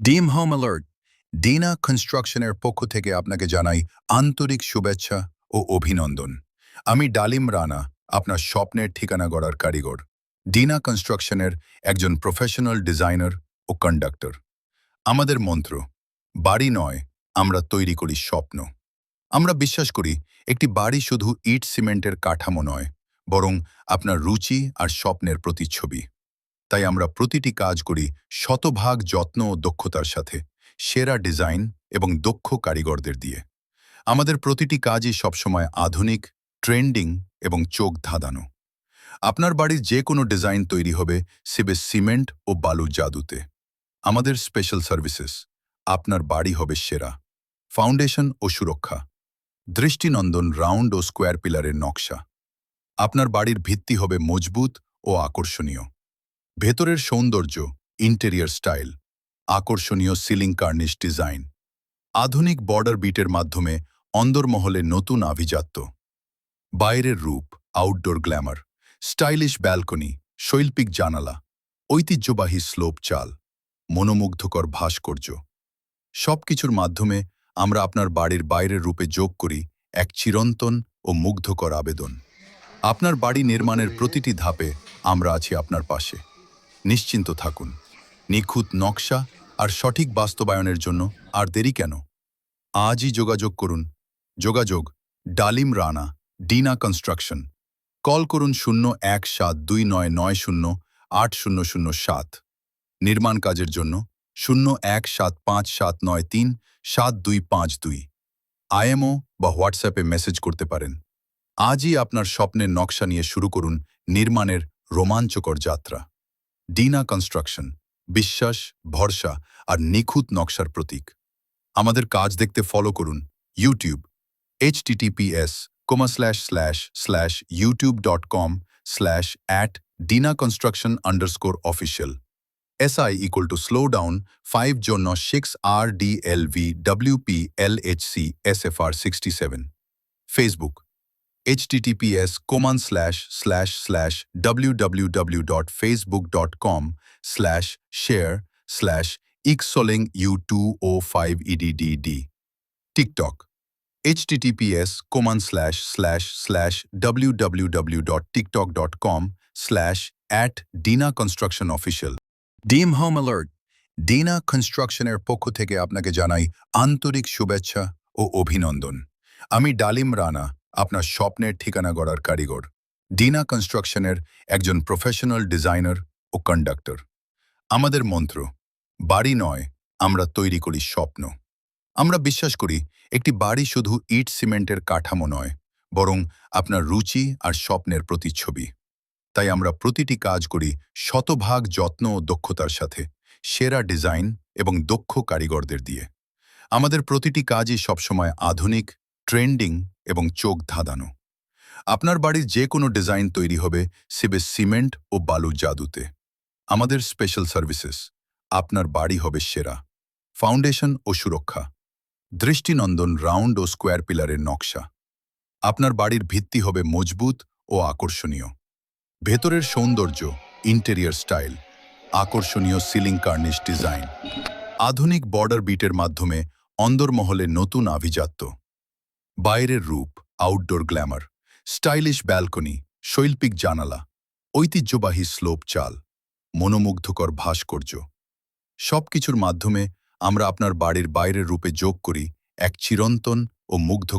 ডিম home alert Dina কনস্ট্রাকশনের পক্ষ থেকে আপনাকে জানাই আন্তরিক শুভেচ্ছা ও অভিনন্দন। আমি ডালিম রানা, আপনার স্বপ্নের ঠিকানা গড়ার কারিগর। ডিনা কনস্ট্রাকশনের একজন প্রফেশনাল ডিজাইনার ও কন্ডাক্টর আমাদের মন্ত্র, বাড়ি নয়, আমরা তৈরি করি স্বপ্ন। আমরা বিশ্বাস করি একটি বাড়ি শুধু ইট সিমেন্টের কাঠামো নয়, বরং আপনার রুচি আর স্বপ্নের প্রতিচ্ছবি। তাই আমরা প্রতিটি কাজ করি শতভাগ যত্ন ও দক্ষতার সাথে, সেরা ডিজাইন এবং দক্ষ কারিগরদের দিয়ে। আমাদের প্রতিটি কাজই সবসময় আধুনিক, ট্রেন্ডিং এবং চোখ ধাঁধানো। আপনার বাড়ির যে কোনো ডিজাইন তৈরি হবে সিবে সিমেন্ট ও বালুর জাদুতে। আমাদের স্পেশাল সার্ভিসেস, আপনার বাড়ি হবে সেরা। ফাউন্ডেশন ও সুরক্ষা। দৃষ্টিনন্দন রাউন্ড ও স্কোয়ার পিলারের নকশা। আপনার বাড়ির ভিত্তি হবে মজবুত ও আকর্ষণীয়। ভেতরের সৌন্দর্য ইন্টেরিয়র স্টাইল আকর্ষণীয় সিলিং কার্নিশ ডিজাইন আধুনিক বর্ডার বিটের মাধ্যমে অন্দরমহলে নতুন আভিজাত্য, বাইরের রূপ আউটডোর গ্ল্যামার স্টাইলিশ ব্যালকনি শৈল্পিক জানালা, ঐতিহ্যবাহী স্লোপ চাল, মনোমুগ্ধকর ভাস্কর্য, সবকিছুর মাধ্যমে আমরা আপনার বাড়ির বাইরের রূপে যোগ করি এক চিরন্তন ও মুগ্ধকর আবেদন। আপনার বাড়ি নির্মাণের প্রতিটি ধাপে আমরা আছি আপনার পাশে। নিশ্চিন্ত থাকুন। নিখুঁত নকশা আর সঠিক বাস্তবায়নের জন্য আর দেরি কেন? আজই যোগাযোগ করুন। যোগাযোগ, ডালিম রানা, ডিনা কনস্ট্রাকশন। কল করুন শূন্য এক সাত দুই নয় নয় শূন্য আট শূন্য শূন্য সাত। নির্মাণ কাজের জন্য শূন্য এক সাত পাঁচ সাত নয় তিন সাত দুই পাঁচ দুই। আইএমও বা হোয়াটসঅ্যাপে মেসেজ করতে পারেন। আজই আপনার স্বপ্নের নকশা নিয়ে শুরু করুন নির্মাণের রোমাঞ্চকর যাত্রা। ডিনা কনস্ট্রাকশন বিশ্বাস, ভরসা আর নিখুঁত নকশার প্রতীক। আমাদের কাজ দেখতে ফলো করুন YouTube H TTPS comma slash slash slash YouTube dot com slash at Dina construction underscore official SI equal to slow down five জন্য six R D L V WP L H C S F R sixty seven Facebook https comma slash slash slash W dot Facebook dot com slash share slash ইকসোলিং U two O five EDDD TikTok https comma slash slash slash W dot TikTok dot com slash at Dina construction official dream home alert Dina কনস্ট্রাকশনের পক্ষ থেকে আপনাকে জানাই আন্তরিক শুভেচ্ছা ও অভিনন্দন। আমি ডালিম রানা আপনার স্বপ্নের ঠিকানা গড়ার কারিগর। ডিনা কনস্ট্রাকশনের একজন প্রফেশনাল ডিজাইনার ও কন্ডাক্টর। আমাদের মন্ত্র, বাড়ি নয়, আমরা তৈরি করি স্বপ্ন। আমরা বিশ্বাস করি একটি বাড়ি শুধু ইট সিমেন্টের কাঠামো নয়, বরং আপনার রুচি আর স্বপ্নের প্রতিচ্ছবি। তাই আমরা প্রতিটি কাজ করি শতভাগ যত্ন ও দক্ষতার সাথে, সেরা ডিজাইন এবং দক্ষ কারিগরদের দিয়ে। আমাদের প্রতিটি কাজই সবসময় আধুনিক, ট্রেন্ডিং এবং চোখ ধাঁধানো। আপনার বাড়ির যে কোনো ডিজাইন তৈরি হবে সিবে সিমেন্ট ও বালুর জাদুতে। আমাদের স্পেশাল সার্ভিসেস, আপনার বাড়ি হবে সেরা। ফাউন্ডেশন ও সুরক্ষা। দৃষ্টিনন্দন রাউন্ড ও স্কোয়ার পিলারের নকশা। আপনার বাড়ির ভিত্তি হবে মজবুত ও আকর্ষণীয়। ভেতরের সৌন্দর্য, ইন্টেরিয়র স্টাইল, আকর্ষণীয় সিলিং কার্নিশ ডিজাইন। আধুনিক বর্ডার বিটের মাধ্যমে অন্দরমহলে নতুন আভিজাত্য। বাইরের রূপ আউটডোর গ্ল্যামার স্টাইলিশ ব্যালকনি শৈল্পিক জানালা, ঐতিহ্যবাহী স্লোপ চাল, মনোমুগ্ধকর ভাস্কর্য। সবকিছুর মাধ্যমে আমরা আপনার বাড়ির বাইরের রূপে যোগ করি এক চিরন্তন ও মুগ্ধ